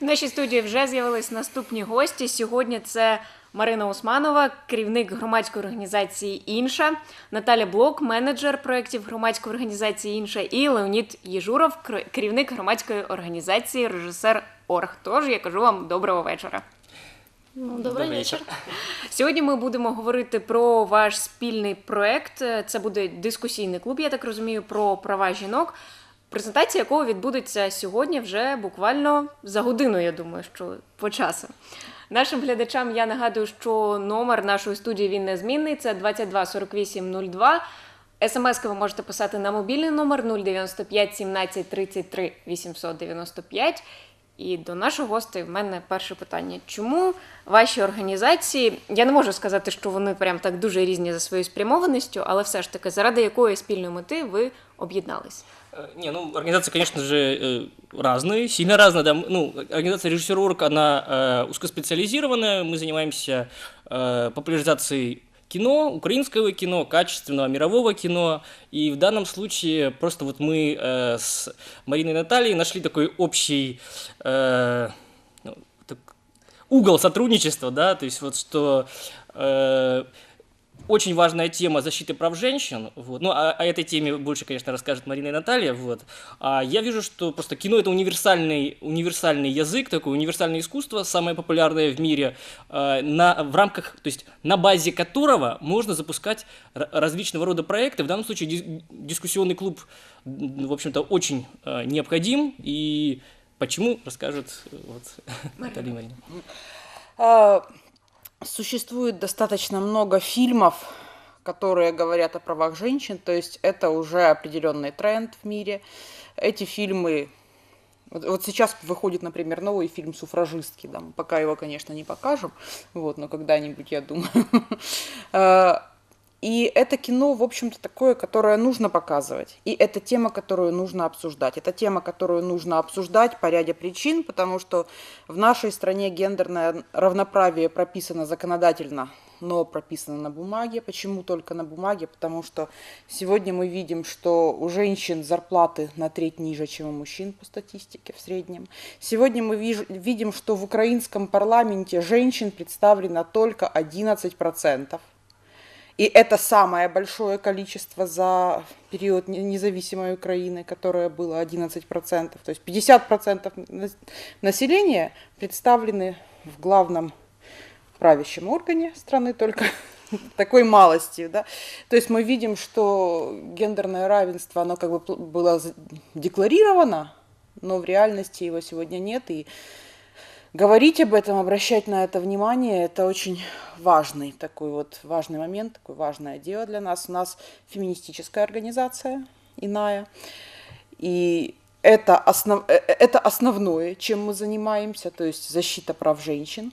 В нашій студії вже з'явились наступні гості. Сьогодні це Марина Усманова, керівник громадської організації Інша, Наталя Блок, менеджер проєктів громадської організації Інша, і Леонід Єжуров, керівник громадської організації Режисер Орг. Тож я кажу вам доброго вечора. Ну, вечер. вечер. Сьогодні ми будемо говорити про ваш спільний проект. Це буде дискусійний клуб, я так розумію, про права жінок. Презентація якого відбудеться сьогодні вже буквально за годину, я думаю, що по часу. Нашим глядачам я нагадую, що номер нашої студії він незмінний. Це 22 48 02. СМС ви можете писати на мобільний номер 095 17 33 895. І до нашого гостя в мене перше питання: чому ваші організації, я не можу сказати, що вони прям так дуже різні за своєю спрямованістю, але все ж таки, заради якої спільної мети ви об'єднались? Э, Не, ну, организации, конечно же, э, разные, сильно разные. Да. Ну, организация режиссер Орг, она э, узкоспециализированная. Мы занимаемся популяризацией кино, украинского кино, качественного мирового кино. И в данном случае просто вот мы с Мариной Натальей нашли такой общий ну, угол сотрудничества, да, то есть вот что очень важная тема защиты прав женщин. Вот. Ну, о, о этой теме больше, конечно, расскажет Марина и Наталья. Вот. А я вижу, что просто кино это универсальный, универсальный язык, такое универсальное искусство, самое популярное в мире, э, на, в рамках, то есть на базе которого можно запускать различного рода проекты. В данном случае дис- дискуссионный клуб, в общем-то, очень э, необходим. И почему, расскажет вот, Наталья и Марина. А, Существует достаточно много фильмов, которые говорят о правах женщин, то есть это уже определенный тренд в мире. Эти фильмы... Вот, вот сейчас выходит, например, новый фильм «Суфражистки», да, мы пока его, конечно, не покажем, вот, но когда-нибудь, я думаю. И это кино, в общем-то, такое, которое нужно показывать. И это тема, которую нужно обсуждать. Это тема, которую нужно обсуждать по ряде причин, потому что в нашей стране гендерное равноправие прописано законодательно, но прописано на бумаге. Почему только на бумаге? Потому что сегодня мы видим, что у женщин зарплаты на треть ниже, чем у мужчин по статистике в среднем. Сегодня мы видим, что в украинском парламенте женщин представлено только 11%. И это самое большое количество за период не- независимой Украины, которое было 11%. То есть 50% нас- населения представлены в главном правящем органе страны только такой малости, да. То есть мы видим, что гендерное равенство, оно как бы было декларировано, но в реальности его сегодня нет, и говорить об этом, обращать на это внимание, это очень важный такой вот важный момент, такое важное дело для нас. У нас феминистическая организация иная, и это, основ, э, э, это основное, чем мы занимаемся, то есть защита прав женщин.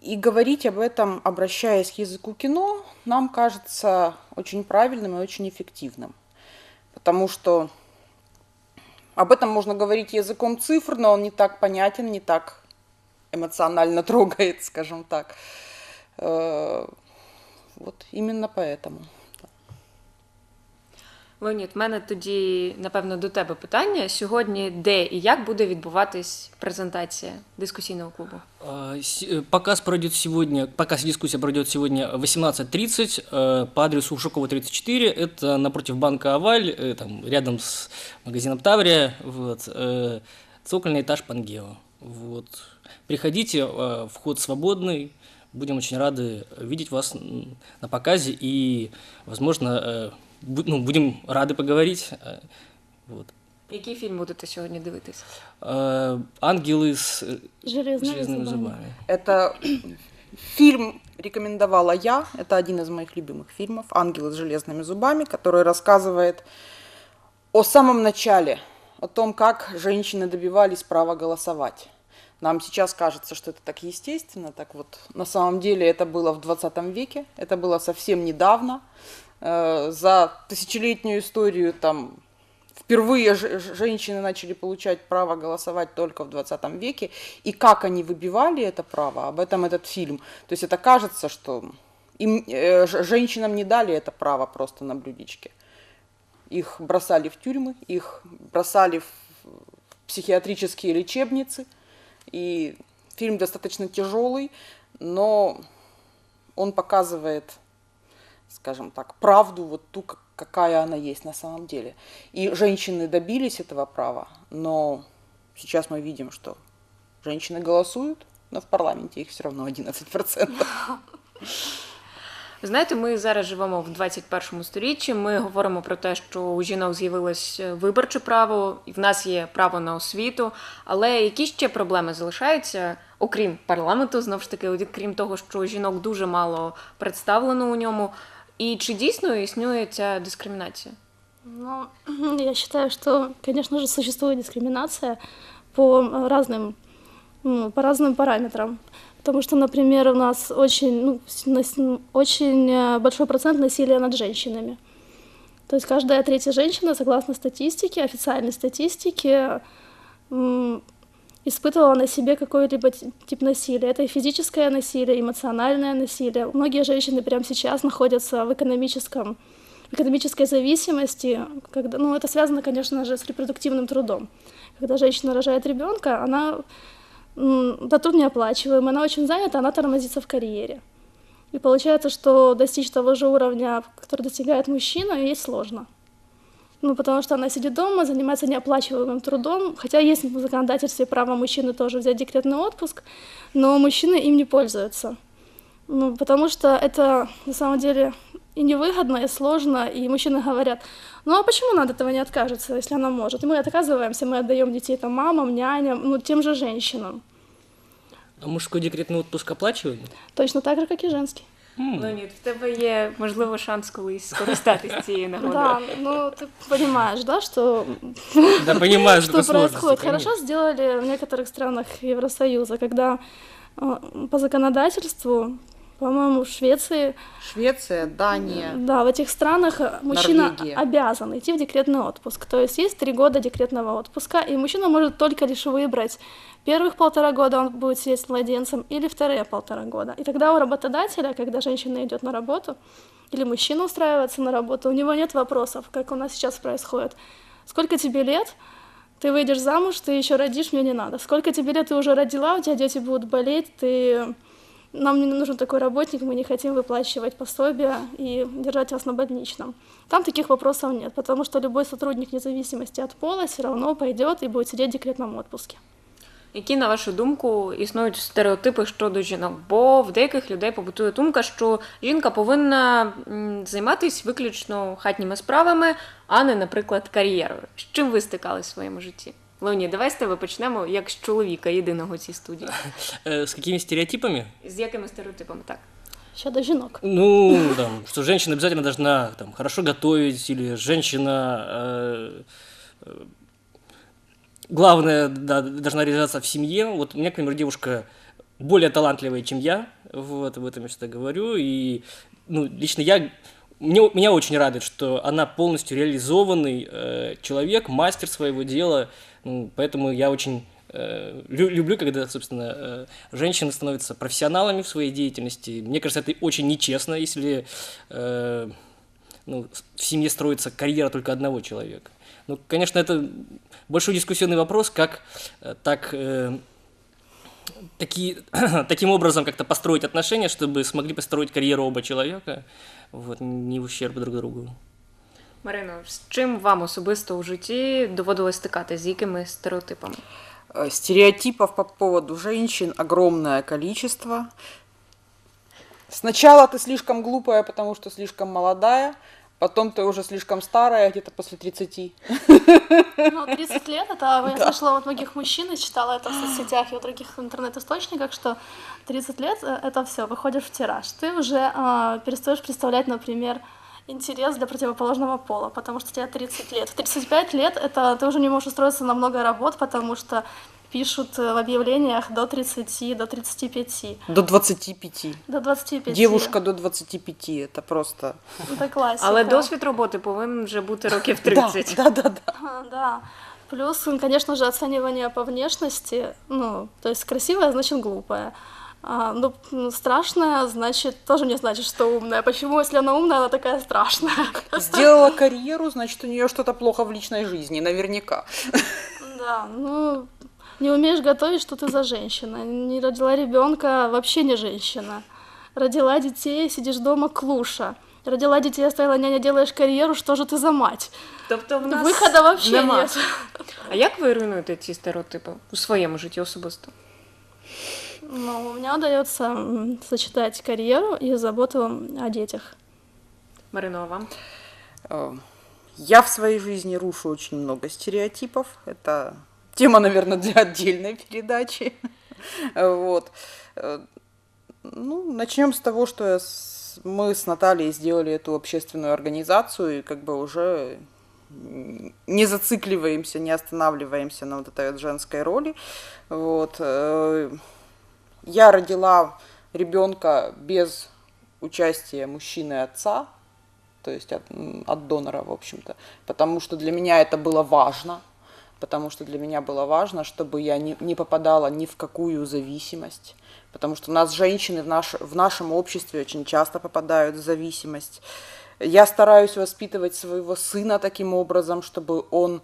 И говорить об этом, обращаясь к языку кино, нам кажется очень правильным и очень эффективным. Потому что об этом можно говорить языком цифр, но он не так понятен, не так эмоционально трогает, скажем так. Э, Вот именно поэтому. Леонід, в мене тоді, напевно, до тебе питання. Сьогодні де і як буде відбуватись презентація дискусійного клубу? А, с- э, Показ пройдет сегодня, показ дискуссия пройдет сегодня в 18.30 э, по адресу Ушакова 34. Это напротив банка Аваль, э, там, рядом с магазином Таврия. Вот, э, цокольный этаж Пангео. Вот. Приходите, э, вход свободный. Будем очень рады видеть вас м, на показе и, возможно, э, бу- ну, будем рады поговорить. э, Вот. Який фільм будете сьогодні дивитись? Э, Ангелы с э, Железными железными зубами. зубами. Это фильм рекомендовала я. Это один из моих любимых фильмов «Ангелы с железными зубами», который рассказывает о самом начале, о том, как женщины добивались права голосовать. Нам сейчас кажется, что это так естественно, так вот на самом деле это было в 20 веке, это было совсем недавно. Э, За тысячелетнюю историю там впервые женщины начали получать право голосовать только в 20 веке, и как они выбивали это право, об этом этот фильм. То есть это кажется, что им, э, женщинам не дали это право просто на блюдечке. Их бросали в тюрьмы, их бросали в психиатрические лечебницы. И фильм достаточно тяжелый, но он показывает, скажем так, правду вот ту, как- какая она есть на самом деле. И женщины добились этого права, но сейчас мы видим, что женщины голосуют, но в парламенте их все равно 11%. Ви Знаєте, ми зараз живемо в 21 сторіччі. Ми говоримо про те, що у жінок з'явилось е, виборче право, і в нас є право на освіту. Але які ще проблеми залишаються, окрім парламенту, знову ж таки, окрім того, що жінок дуже мало представлено у ньому. І чи дійсно існує ця дискримінація? Ну, я считаю, что, конечно же, существует дискриминация по э, разным, ну, по разным параметрам. Потому что, например, у нас очень, ну, с- нас- м, очень э, большой процент насилия над женщинами. То есть каждая третья женщина, согласно статистике, официальной статистике, м, испытывала на себе какой-либо ти- тип насилия. Это и физическое насилие, эмоциональное насилие. Многие женщины прямо сейчас находятся в экономическом экономической зависимости, когда, ну, это связано, конечно же, с репродуктивным трудом. Когда женщина рожает ребенка, она, да, труд неоплачиваемый, она очень занята, она тормозится в карьере. И получается, что достичь того же уровня, который достигает мужчина, ей сложно. Ну, потому что она сидит дома, занимается неоплачиваемым трудом, хотя есть в законодательстве право мужчины тоже взять декретный отпуск, но мужчины им не пользуются. Ну, потому что это на самом деле и невыгодно, и сложно, и мужчины говорят, ну а почему она от этого не откажется, если она может? И мы отказываемся, мы отдаем детей там мамам, няням, ну тем же женщинам. А мужской декретный отпуск оплачиваемый? Точно так же, как и женский. М. Леонід, в тебе є можливо шанс колись скористатися цією нагодою. Да, ну ты понимаешь, да, что, Да, понимаю, что что это сложности, происходит. конечно. Хорошо сделали в некоторых странах Евросоюза, когда э, по законодательству, по-моему, в Швеции Швеция, Дания. Да, в этих странах э, мужчина Норвегия. обязан идти в декретный отпуск. То есть есть три года декретного отпуска, и мужчина может только лишь выбрать первых полтора года он будет сидеть с младенцем или вторые полтора года. И тогда у работодателя, когда женщина идет на работу или мужчина устраивается на работу, у него нет вопросов, как у нас сейчас происходит. Сколько тебе лет? Ты выйдешь замуж, ты еще родишь, мне не надо. Сколько тебе лет, ты уже родила, у тебя дети будут болеть, ты нам не нужен такой работник, мы не хотим выплачивать пособия и держать вас на больничном. Там таких вопросов нет, потому что любой сотрудник, вне зависимости от пола, все равно пойдет и будет сидеть в декретном отпуске. Які, на вашу думку, існують стереотипи щодо жінок? Бо в деяких людей побутує думка, що жінка повинна займатися виключно хатніми справами, а не, наприклад, кар'єрою. З чим ви стикалися в своєму житті? Леонід, давай з тебе почнемо як з чоловіка єдиного в цій студії. Э, С какими стереотипами? З якими стереотипами так? Щодо жінок. Ну, там, что женщина обязательно должна там, хорошо готовить, или женщина, э, э, главное, да, должна реализоваться в семье. Вот у меня, к примеру, девушка более талантливая, чем я, вот, об этом я всегда говорю, и, ну, лично я, мне, меня очень радует, что она полностью реализованный э, человек, мастер своего дела, ну, поэтому я очень э, лю- люблю, когда, собственно, э, женщины становятся профессионалами в своей деятельности. Мне кажется, это очень нечестно, если э, ну, в семье строится карьера только одного человека. Ну, конечно, это большой дискуссионный вопрос, как так, такие, таким образом как-то построить отношения, чтобы смогли построить карьеру оба человека, вот, не в ущерб друг другу. Марино, з чим вам особисто у житті доводилось стикати? З якими стереотипами? Э, Стереотипов по поводу женщин огромное количество. Сначала ты слишком глупая, потому что слишком молодая, потом ты уже слишком старая, где-то после 30. Ну, 30 лет, это я слышала от многих мужчин и читала это в соцсетях и в других интернет-источниках, что 30 лет э, это все, выходишь в тираж. Ты уже а, перестаешь представлять, например, интерес для противоположного пола, потому что тебе 30 лет. В 35 лет это ты уже не можешь устроиться на много работ, потому что пишут э, в объявлениях до 30, до 35, До 25. до 25. Девушка до 25, это просто... Это классика. Але досвід роботи повинен вже бути років 30. Да, да, да. да. Да. Плюс, конечно же, оценивание по внешности. Ну, то есть красивая значит глупая. А, ну, м, страшная, значит, тоже не значит, что умная. Почему, если она умная, она такая страшная? Сделала карьеру, значит, у нее что-то плохо в личной жизни, наверняка. Да. Да, ну, не умеешь готовить, что ты за женщина. Не родила ребенка, вообще не женщина. Родила детей, сидишь дома, клуша. Родила детей, оставила няня, делаешь карьеру, что же ты за мать? Тобто в нас Виходу вообще нема. нет. А як ви руйнуєте ці стереотипи у своєму житті особисто? Ну, у меня удается сочетать карьеру и заботу о детях. Марино, а вам? Э, Я в своей жизни рушу очень много стереотипов. Это тема, наверное, для отдельной передачи. Вот. Э, Ну, начнем с того, что я с- мы с Натальей сделали эту общественную организацию и как бы уже не зацикливаемся, не останавливаемся на вот этой вот женской роли. Вот. Я родила ребенка без участия мужчины отца, то есть от, от донора, в общем-то, потому что для меня это было важно, потому что для меня было важно, чтобы я не, не попадала ни в какую зависимость, потому что у нас женщины в, наш, в нашем обществе очень часто попадают в зависимость. Я стараюсь воспитывать своего сына таким образом, чтобы он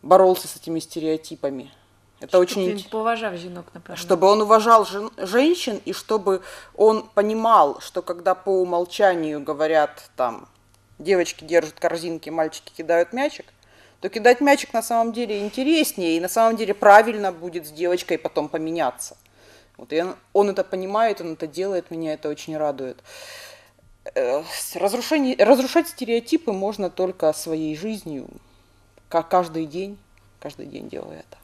боролся с этими стереотипами. Это очень Він поважав жінок, напевно. чтобы он уважал жен- женщин и чтобы он понимал, что когда по умолчанию говорят там девочки держат корзинки, мальчики кидают мячик, то кидать мячик на самом деле интереснее и на самом деле правильно будет с девочкой потом поменяться. Вот, и он, он это понимает, он это делает, меня это очень радует. Э, разрушение- разрушать стереотипы можно только своей жизнью, как каждый день, каждый день делаю это.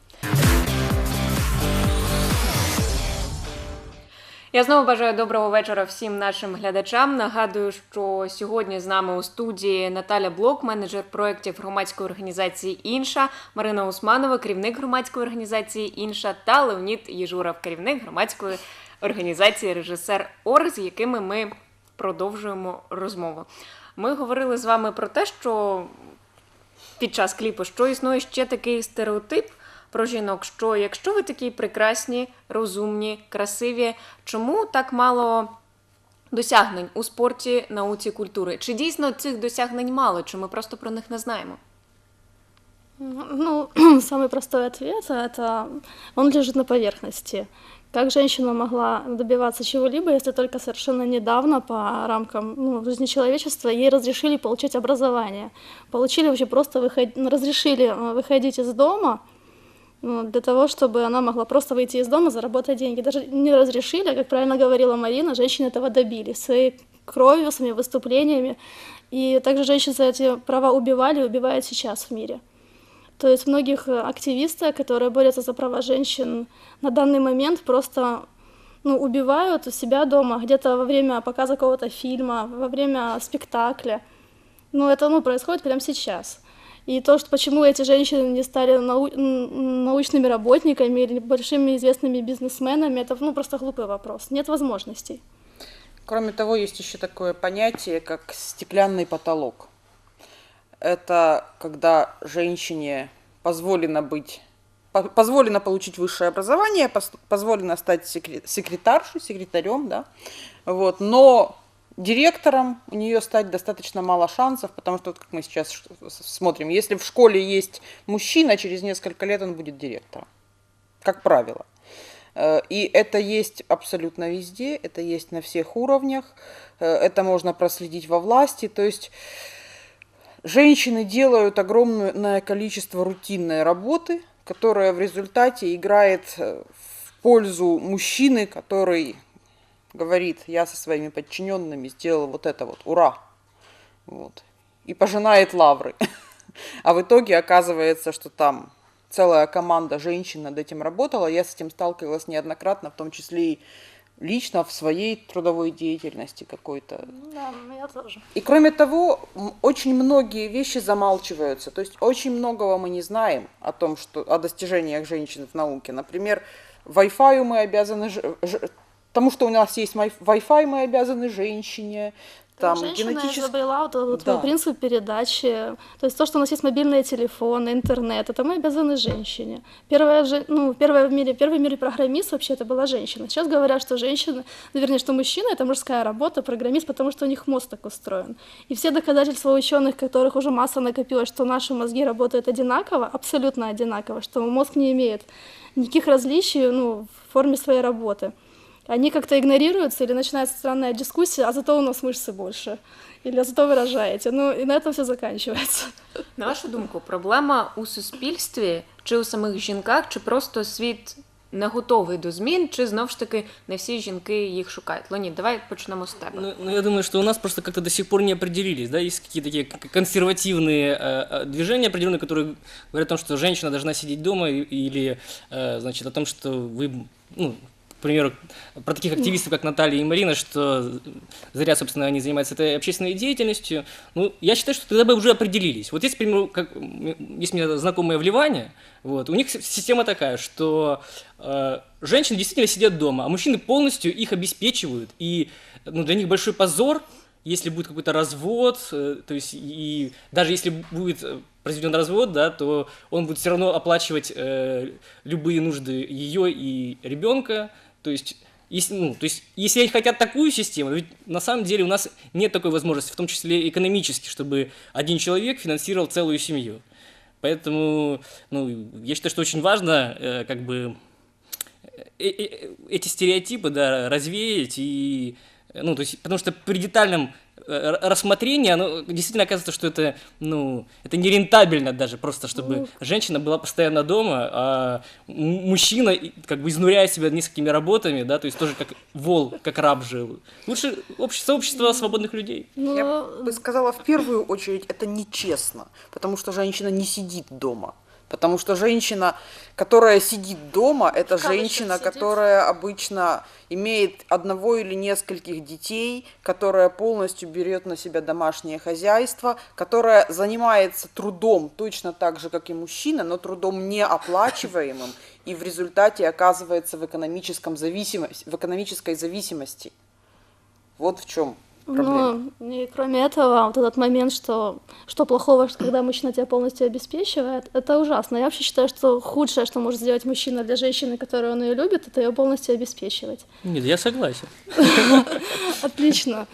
Я знову бажаю доброго вечора всім нашим глядачам. Нагадую, що сьогодні з нами у студії Наталя Блок, менеджер проєктів громадської організації Інша, Марина Усманова, керівник громадської організації Інша та Леонід Єжуров, керівник громадської організації Режисер Орг, з якими ми продовжуємо розмову. Ми говорили з вами про те, що під час кліпу, що існує ще такий стереотип про жінок, що якщо ви такі прекрасні, розумні, красиві, чому так мало досягнень у спорті, науці, культури? Чи дійсно цих досягнень мало, чи ми просто про них не знаємо? Ну, самый простой ответ это он лежит на поверхности. Как женщина могла добиваться чего-либо, если только совершенно недавно по рамкам ну, жизни человечества ей разрешили получить образование? Получили вообще просто выход... ну, разрешили э, выходить из дома ну, для того, чтобы она могла просто выйти из дома, заработать деньги. Даже не разрешили, как правильно говорила Марина, женщины этого добились своей кровью, своими выступлениями. И также женщин за эти права убивали и убивают сейчас в мире. То есть многих активистов, которые борются за права женщин, на данный момент просто ну, убивают у себя дома, где-то во время показа какого-то фильма, во время спектакля. Ну, это ну, происходит прямо сейчас. И то, что почему эти женщины не стали нау- научными работниками или большими известными бизнесменами, это ну, просто глупый вопрос. Нет возможностей. Кроме того, есть еще такое понятие, как стеклянный потолок. Это когда женщине позволено быть, по- позволено получить высшее образование, позволено стать секре- секретаршей, секретарем, да, вот, но директором у нее стать достаточно мало шансов, потому что, вот как мы сейчас смотрим, если в школе есть мужчина, через несколько лет он будет директором, как правило. Э, И это есть абсолютно везде, это есть на всех уровнях, э, это можно проследить во власти. То есть женщины делают огромное количество рутинной работы, которая в результате играет э, в пользу мужчины, который говорит, я со своими подчиненными сделал вот это вот, ура, вот, и пожинает лавры. А в итоге оказывается, что там целая команда женщин над этим работала. Я с этим сталкивалась неоднократно, в том числе и лично в своей трудовой деятельности какой-то. Да, я тоже. И кроме того, очень многие вещи замалчиваются. То есть очень многого мы не знаем о том, что о достижениях женщин в науке. Например, Wi-Fi мы обязаны ж- ж- тому, что у нас есть Wi-Fi, мы обязаны женщине. там Женщина генетически... изобрела вот этот вот Да. принцип передачи. То есть то, что у нас есть мобильные телефоны, интернет, это мы обязаны женщине. Первая, же, ну, первая в мире, первый в мире программист вообще это была женщина. Сейчас говорят, что женщина, ну, вернее, что мужчина это мужская работа, программист, потому что у них мозг так устроен. И все доказательства ученых, которых уже масса накопилось, что наши мозги работают одинаково, абсолютно одинаково, что мозг не имеет никаких различий ну, в форме своей работы они как-то игнорируются или начинается странная дискуссия, а зато у нас мышцы больше, или а зато выражаете. Ну, и на этом все заканчивается. На вашу думку, проблема у суспільстві чи у самих жінках, чи просто світ не готовий до змін, чи знов ж таки не всі жінки їх шукають? Леонід, давай почнемо з тебе. Ну, ну, я думаю, что у нас просто как-то до сих пор не определились, да, есть какие-то такие к- консервативные э, э, движения определенные, которые говорят о том, что женщина должна сидеть дома и- или, э, значит, о том, что вы, ну, к примеру, про таких активистов, как Наталья и Марина, что зря, собственно, они занимаются этой общественной деятельностью. Ну, я считаю, что тогда бы уже определились. Вот есть, к примеру, как, есть у меня знакомые в Ливане, вот, у них система такая, что э, женщины действительно сидят дома, а мужчины полностью их обеспечивают, и ну, для них большой позор, если будет какой-то развод, э, то есть и даже если будет э, произведен развод, да, то он будет все равно оплачивать э, любые нужды ее и ребенка, то есть если, ну, то есть, если они хотят такую систему, ведь на самом деле у нас нет такой возможности, в том числе экономически, чтобы один человек финансировал целую семью. Поэтому, ну, я считаю, что очень важно, э, как бы, э- э- эти стереотипы, да, развеять и, э, ну, то есть, потому что при детальном э, р- рассмотрении, оно действительно оказывается, что это, ну, это нерентабельно даже просто, чтобы женщина была постоянно дома, а мужчина, как бы изнуряя себя несколькими работами, да, то есть тоже как вол, как раб жил. Лучше общество, сообщество свободных людей. Ну, Я бы сказала, в первую очередь, это нечестно, потому что женщина не сидит дома. Потому что женщина, которая сидит дома, это женщина, сидит. которая обычно имеет одного или нескольких детей, которая полностью берет на себя домашнее хозяйство, которая занимается трудом точно так же, как и мужчина, но трудом неоплачиваемым, и в результате оказывается в, экономическом зависимости, в экономической зависимости. Вот в чем проблема. Ну, и кроме этого, вот этот момент, что, что плохого, что когда мужчина тебя полностью обеспечивает, это ужасно. Я вообще считаю, что худшее, что может сделать мужчина для женщины, которую он ее любит, это ее полностью обеспечивать. Нет, я согласен. Отлично.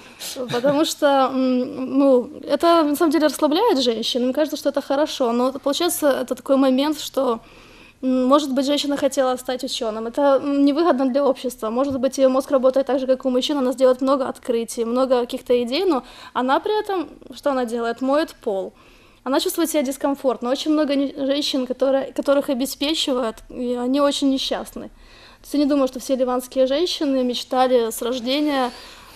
Потому что, ну, это на самом деле расслабляет женщин. Мне кажется, что это хорошо. Но получается, это такой момент, что может быть, женщина хотела стать ученым. Это невыгодно для общества. Может быть, ее мозг работает так же, как у мужчин. Она сделает много открытий, много каких-то идей, но она при этом, что она делает? Моет пол. Она чувствует себя дискомфортно. Очень много женщин, которые, которых обеспечивают, и они очень несчастны. То есть я не думаю, что все ливанские женщины мечтали с рождения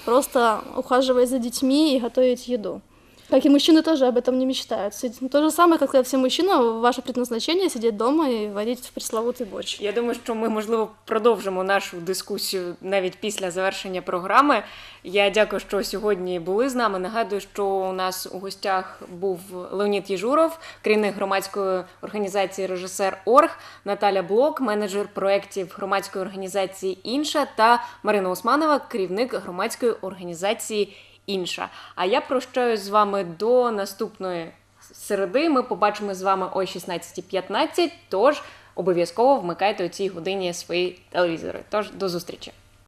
просто ухаживать за детьми и готовить еду. Как и мужчины тоже об этом не мечтают. Сидеть- То же самое, как и все мужчины, ваше предназначение сидеть дома и варить пресловутый борщ. Я думаю, що ми можливо продовжимо нашу дискусію навіть після завершення програми. Я дякую, що сьогодні були з нами. Нагадую, що у нас у гостях був Леонід Єжуров, керівник громадської організації Режисер Орг, Наталя Блок, менеджер проєктів громадської організації Інша та Марина Османова, керівник громадської організації Інша. А я прощаюсь з вами до наступної середи. Ми побачимо з вами о 16.15, Тож обов'язково вмикайте у цій годині свої телевізори. Тож до зустрічі.